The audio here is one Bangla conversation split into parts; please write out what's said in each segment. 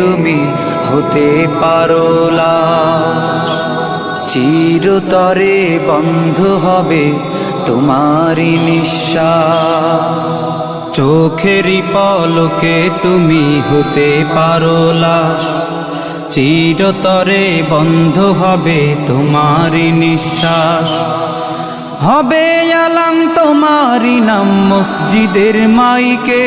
তুমি হতে পারো চিরতরে বন্ধ হবে তোমারই নিঃশ্বাস। চোখেরই পলকে তুমি হতে পারো চিরতরে বন্ধ হবে তোমারই নিঃশ্বাস। হবে আলাম তোমারই নাম মসজিদের মাইকে।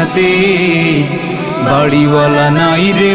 দুনিয়াতে বাড়িওয়ালা নাই রে